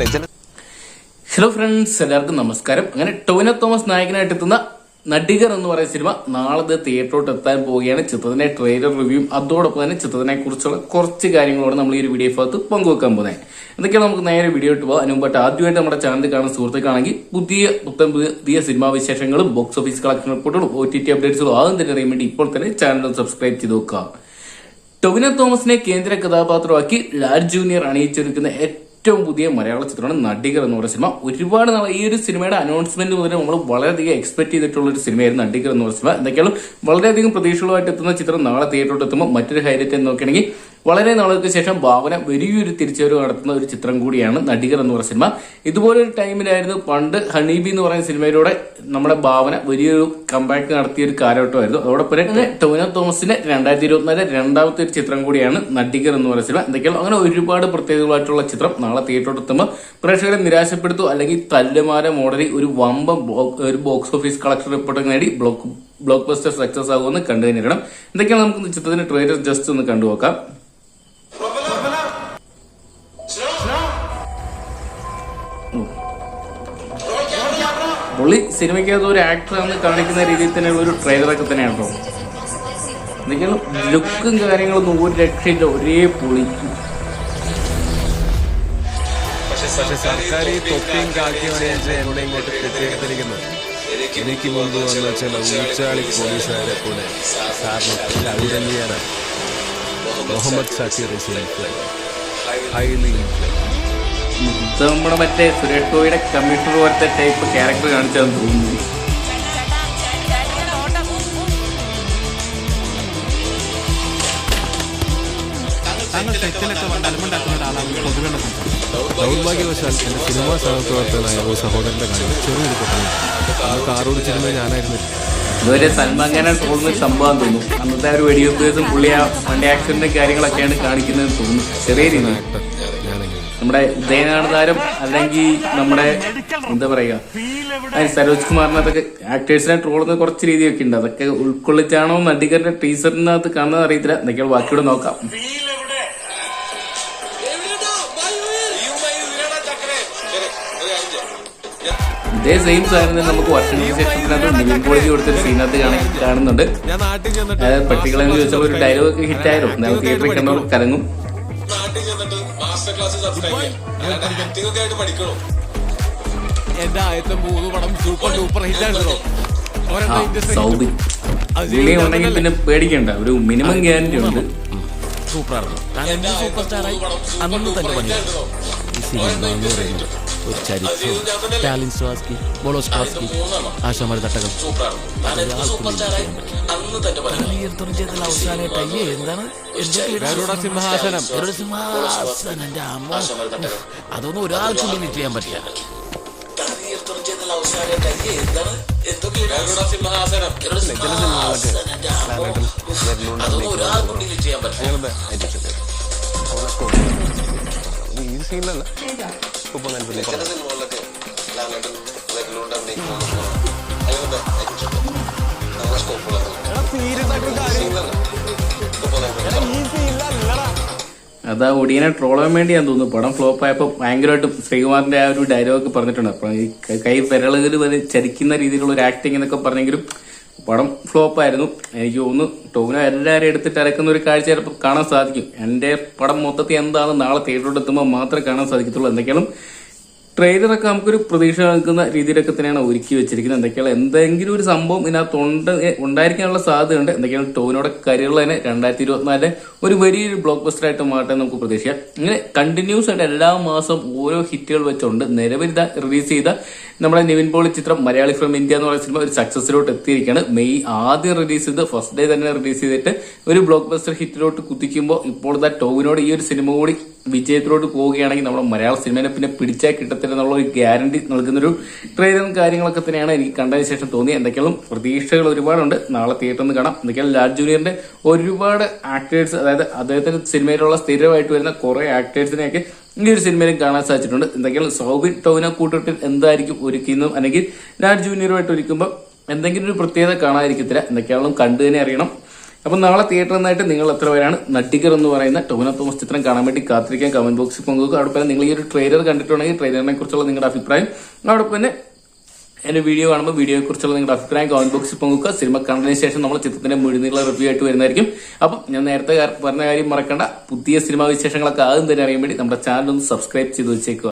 Hello friends എല്ലാവർക്കും നമസ്കാരം. അങ്ങനെ ടോവിനോ തോമസ് നായകനായിട്ട് എത്തുന്ന നടികർ എന്ന് പറയുന്ന സിനിമ നാളെ തിയേറ്ററിലോട്ട് എത്താൻ പോവുകയാണ്. ചിത്രത്തിന്റെ ട്രെയിലർ റിവ്യൂ അതോടൊപ്പം തന്നെ ചിത്രത്തിനെ കുറിച്ചുള്ള കുറച്ച് കാര്യങ്ങളോട് നമ്മൾ ഈ ഒരു വീഡിയോ ഭാഗത്ത് പങ്കുവെക്കാൻ പോകുന്നത് എന്തൊക്കെയാണ് നമുക്ക് നേരെ വീഡിയോ ഇട്ട് പോകാം അതിന് മുമ്പായിട്ട് ആദ്യമായിട്ട് നമ്മുടെ ചാനൽ കാണുന്ന സുഹൃത്തുക്കാണെങ്കിൽ പുതിയ പുത്തൻ പുതിയ സിനിമാ വിശേഷങ്ങളും ബോക്സ് ഓഫീസ് കളക്ഷൻ റിപ്പോർട്ടുകളും ഒ ടി ടി അപ്ഡേറ്റ്സുകളും ആദ്യം തന്നെ അറിയാൻ വേണ്ടി ഇപ്പോൾ തന്നെ ചാനൽ സബ്സ്ക്രൈബ് ചെയ്ത് നോക്കുക ടൊവിനോ തോമസിനെ കേന്ദ്ര കഥാപാത്രമാക്കി ലാൽ ജൂനിയർ അണിയിച്ചൊരുക്കുന്ന പുതിയ മലയാള ചിത്രമാണ് നടികർ എന്ന് പറയുന്ന സിനിമ. ഒരുപാട് നാൾ ഈ ഒരു സിനിമയുടെ അനൗൺസ്മെന്റ് മുതൽ നമ്മൾ വളരെയധികം എക്സ്പെക്ട് ചെയ്തിട്ടുള്ള ഒരു സിനിമയായിരുന്നു നടികർ എന്ന് പറയുന്ന സിനിമ. എന്തൊക്കെയാണ് വളരെയധികം പ്രതീക്ഷകളുമായിട്ട് എത്തുന്ന ചിത്രം നാളെ തിയേറ്ററിലോട്ട് എത്തുമ്പോൾ മറ്റൊരു ഹൈലൈറ്റ് എന്ന് നോക്കുകയാണെങ്കിൽ വളരെ നാളുകൾക്ക് ശേഷം ഭാവന വലിയൊരു തിരിച്ചുവരവ് നടത്തുന്ന ഒരു ചിത്രം കൂടിയാണ് നടികർ എന്ന് പറയുന്ന സിനിമ. ഇതുപോലൊരു ടൈമിലായിരുന്നു പണ്ട് ഹണീബി എന്ന് പറയുന്ന സിനിമയിലൂടെ നമ്മുടെ ഭാവന വലിയൊരു കമ്പാക്ട് നടത്തിയ ഒരു കാലഘട്ടമായിരുന്നു. അതോടൊപ്പം തന്നെ ടോനോ തോമസിന്റെ രണ്ടായിരത്തി ഇരുപത്തിനാല് രണ്ടാമത്തെ ഒരു ചിത്രം കൂടിയാണ് നടികർ എന്ന് പറയുന്ന സിനിമ. എന്തൊക്കെയാണ് അങ്ങനെ ഒരുപാട് പ്രത്യേകതകളായിട്ടുള്ള ചിത്രം നാളെ തിയേറ്ററിൽ എത്തുമ്പോൾ പ്രേക്ഷകരെ നിരാശപ്പെടുത്തു അല്ലെങ്കിൽ തല്ലുമാര മോഡലി ഒരു വമ്പം ഒരു ബോക്സ് ഓഫീസ് കളക്ഷൻ റിപ്പോർട്ട് നേടി ബ്ലോക്ക് ബ്ലോക്ക് ബസ്റ്റർ സക്സസ് ആകുമെന്ന് കണ്ടു തന്നെയാണ് എന്തൊക്കെയാണ് നമുക്ക് ചിത്രത്തിന്റെ ട്രെയിലർ ജസ്റ്റ് ഒന്ന് കണ്ടുനോക്കാം. പുള്ളി സിനിമയ്ക്കകത്ത് ഒരു ആക്ടർ എന്ന് കാണിക്കുന്ന രീതിയിൽ തന്നെ ഒരു ട്രെയിലറൊക്കെ തന്നെയാണ് കേട്ടോ എന്തെങ്കിലും ലുക്കും കാര്യങ്ങളൊന്നും ഒരു രക്ഷയില്ല ഒരേ പുളി. പക്ഷെ സർക്കാർ ഈ തൊപ്പിയും കാക്കിയും അണിയിച്ച് എന്നെ ഇങ്ങോട്ട് കെട്ടിയെടുത്തിരിക്കുന്നത് എനിക്ക് മുമ്പ് വന്ന ചില ഊച്ചാളി പോലീസുകാരെ കൂടെ ലവ് തന്നെയാണ് മുഹമ്മദ് ഷക്കീർ ഹൈലി ഇത് നമ്മുടെ മറ്റേ സുരേഷ് ഗോപിയുടെ കമ്മീഷണർ പോലത്തെ ടൈപ്പ് ക്യാരക്ടർ കാണിച്ചതെന്ന് തോന്നുന്നു? താങ്കൾ തെറ്റിലൊക്കെ ഒരാളാണ് ദൗർഭാഗ്യവശാൽ സിനിമാ സഹപ്രവർത്തകനായ ഒരു കാര്യം ചെറിയൊരു ഇതുവരെ സൽമാൻ തോന്നുന്ന സംഭവം തോന്നുന്നു. അന്നത്തെ ആ ഒരു വെടിവെപ്പ് ദിവസം പുള്ളി ആ വണ്ടി ആക്സിഡന്റ് കാര്യങ്ങളൊക്കെയാണ് കാണിക്കുന്നത് തോന്നുന്നു. ചെറിയ രീതിയിൽ. ആക്ടർ ഉദയനാട് നമ്മുടെ ഉദയനാണ് അല്ലെങ്കിൽ നമ്മുടെ എന്താ പറയുക സരോജ് കുമാറിനകത്തൊക്കെ ആക്ടേഴ്സിനെ ട്രോളുന്ന കുറച്ച് രീതിയൊക്കെ ഉണ്ട്. അതൊക്കെ ഉൾക്കൊള്ളിച്ചാണോ നടികരുടെ ടീച്ചറിനകത്ത് കാണുന്നത് അറിയത്തില്ല. എന്തൊക്കെയാണ് ബാക്കിയോടെ നോക്കാം. ഇതേ സെയിം സാധനം തന്നെ നമുക്ക് വർഷങ്ങൾക്ക് ശേഷം നിവിൻ കോളേജ് കൊടുത്തൊരു സീനകത്ത് കാണി- കാണുന്നുണ്ട്. പട്ടികളെന്ന് ചോദിച്ചാൽ ഒരു ഡയലോഗ് ഒക്കെ ഹിറ്റായിരുന്നു എന്നാൽ തിയേറ്ററിൽ കണ്ടവർ കലങ്ങും നാട്ടിൽ ചെന്നിട്ട് മാസ്റ്റർ ക്ലാസ് സബ്സ്ക്രൈബ് ചെയ്യാം. ആയിട്ട് പഠിക്കണോ? എന്റെ ആദ്യത്തെ മൂന്ന് പടം സൂപ്പർ സൂപ്പർ ഹിറ്റ് ആയിരുന്നു സൗബിൻ പുള്ളി ഉണ്ടെങ്കിൽ പിന്നെ പേടിക്കണ്ട. ഒരു മിനിമം ഗ്യാരണ്ടി ഉണ്ട്. സൂപ്പറായിരുന്നു. താൻ ഈ സൂപ്പർ സ്റ്റാറായി അന്ന് തന്നെ പണി ഈ സിനിമ എന്ന് പറയുന്നത് ഒരു ചരിത്രം. സ്റ്റാലിൻ സ്വാസ്കി ബോളോസ്വാസ്കി ആശാമാരി തട്ടകം. ഈയടുത്തോളം ചെയ്തതിൽ അവസാനമായിട്ട് എന്താണ്? എന്തോ സിംഹാസനം സിംഹാസനം. ഗരുഡ സിംഹാസനം എന്റെ അമ്മോ അതൊന്നും ഒരാൾക്കും ലിമിറ്റ് ചെയ്യാൻ പറ്റില്ല. ഈ സീനിലല്ല. ഇപ്പൊ സിനിമകളിലൊക്കെ ലാലേട്ടൻ വെല്ലുണ്ട് അഭിനയിക്കുന്നത് അതിനൊക്കെ അത് ആ ഒടിയനെ ട്രോളാൻ ഞാൻ തോന്നുന്നു. പടം ഫ്ലോപ്പ് ആയപ്പോൾ ഭയങ്കരമായിട്ട് ശ്രീകുമാറിന്റെ ആ ഒരു ഡയലോഗ് പറഞ്ഞിട്ടുണ്ട്. അപ്പൊ ഈ കൈ വിരളുകൾ വരെ ചരിക്കുന്ന രീതിയിലുള്ള ഒരു ആക്ടിങ് എന്നൊക്കെ പറഞ്ഞെങ്കിലും പടം ഫ്ലോപ്പ് ആയിരുന്നു. എനിക്ക് തോന്നുന്നു ടോവിനോ എല്ലാവരും എടുത്തിട്ട് അരക്കുന്ന ഒരു കാഴ്ച ചിലപ്പോൾ കാണാൻ സാധിക്കും. എന്റെ പടം മൊത്തത്തിൽ എന്താണ് നാളെ തിയേറ്ററിൽ എത്തുമ്പോൾ മാത്രമേ കാണാൻ സാധിക്കത്തുള്ളൂ. എന്തൊക്കെയാണ് ട്രെയിലറൊക്കെ നമുക്കൊരു പ്രതീക്ഷ നൽകുന്ന രീതിയിലൊക്കെ തന്നെയാണ് ഒരുക്കി വെച്ചിരിക്കുന്നത്. എന്തൊക്കെയാണ് എന്തെങ്കിലും ഒരു സംഭവം ഇതിനകത്ത് ഉണ്ട് ഏ, ഉണ്ടായിരിക്കാനുള്ള സാധ്യതയുണ്ട്. എന്തൊക്കെയാണ് ടോവിനോടെ കരിയറിൽ തന്നെ രണ്ടായിരത്തി ഇരുപത്തിനാലിലെ ഒരു വലിയൊരു ബ്ലോക്ക് ബസ്റ്റർ ആയിട്ട് മാറ്റാൻ നമുക്ക് പ്രതീക്ഷിക്കാം. ഇങ്ങനെ കണ്ടിന്യൂസ് ആയിട്ട് എല്ലാ മാസവും ഓരോ ഹിറ്റുകൾ വെച്ചുകൊണ്ട് നിലവിൽ റിലീസ് ചെയ്ത നമ്മുടെ നിവിൻ പോളി ചിത്രം മലയാളി ഫ്രം ഇന്ത്യ എന്ന് പറയുന്ന സിനിമ ഒരു സക്സസിലോട്ട് എത്തിയിരിക്കുകയാണ്. മെയ് ആദ്യം റിലീസ് ചെയ്ത് ഫസ്റ്റ് ഡേ തന്നെ റിലീസ് ചെയ്തിട്ട് ഒരു ബ്ലോക്ക് ബസ്റ്റർ ഹിറ്റിലോട്ട് കുത്തിക്കുമ്പോൾ ഇപ്പോൾ ടോവിനോട് ഈ ഒരു സിനിമ കൂടി വിജയത്തിലോട്ട് പോവുകയാണെങ്കിൽ നമ്മുടെ മലയാള സിനിമയെ പിന്നെ പിടിച്ചാൽ കിട്ടത്തില്ല എന്നുള്ള ഒരു ഗ്യാരണ്ടി നൽകുന്നൊരു ട്രെയിലറും കാര്യങ്ങളൊക്കെ തന്നെയാണ് എനിക്ക് കണ്ടതിന് ശേഷം തോന്നി എന്തൊക്കെയാലും പ്രതീക്ഷകൾ ഒരുപാടുണ്ട്. നാളെ തിയേറ്ററിൽ നിന്ന് കാണാം. എന്തൊക്കെയാലും ലാൽ ജൂനിയറിന്റെ ഒരുപാട് ആക്ടേഴ്സ് അതായത് അദ്ദേഹത്തിന്റെ സിനിമയിലുള്ള സ്ഥിരമായിട്ട് വരുന്ന കുറെ ആക്ടേഴ്സിനെയൊക്കെ ഈ ഒരു സിനിമയിലും കാണാൻ സാധിച്ചിട്ടുണ്ട്. എന്തൊക്കെയാലും സൗബിൻ ടോവിനെ കൂട്ടിട്ട് എന്തായിരിക്കും ഒരുക്കുന്നതും അല്ലെങ്കിൽ ലാൽ ജൂനിയറുമായിട്ട് ഒരുക്കുമ്പോൾ എന്തെങ്കിലും ഒരു പ്രത്യേകത കാണാതിരിക്കത്തില്ല. എന്തൊക്കെയാണെങ്കിലും കണ്ടു തന്നെ അറിയണം. അപ്പൊ നാളെ തിയേറ്ററിൽ നിന്നായിട്ട് നിങ്ങൾ എത്ര പേരാണ്? നട്ടിക്കർ എന്ന് പറയുന്ന ടോവിനോ തോമസ് ചിത്രം കാണാൻ വേണ്ടി കാത്തിരിക്കാൻ കമന്റ് ബോക്സിൽ പങ്കുവെക്കുക. അവിടെ തന്നെ നിങ്ങൾ ഈ ഒരു ട്രെയിലർ കണ്ടിട്ടുണ്ടെങ്കിൽ ട്രെയിലറിനെ കുറിച്ചുള്ള നിങ്ങളുടെ അഭിപ്രായം. അവിടെ തന്നെ എന്റെ വീഡിയോ കാണുമ്പോൾ വീഡിയോയെ കുറിച്ചുള്ള നിങ്ങളുടെ അഭിപ്രായം കമന്റ് ബോക്സിൽ പങ്കുവെക്കുക. സിനിമ കണ്ടതിന് ശേഷം നമ്മൾ ചിത്രത്തിന്റെ മുഴുനീള റിവ്യൂ ആയിട്ട് വരുന്നതായിരിക്കും. അപ്പം ഞാൻ നേരത്തെ പറഞ്ഞ കാര്യം മറക്കണ്ട. പുതിയ സിനിമാ വിശേഷങ്ങളൊക്കെ ആദ്യം തന്നെ അറിയാൻ വേണ്ടി നമ്മുടെ ചാനൽ ഒന്ന് സബ്സ്ക്രൈബ് ചെയ്ത് വെച്ചേക്കുക.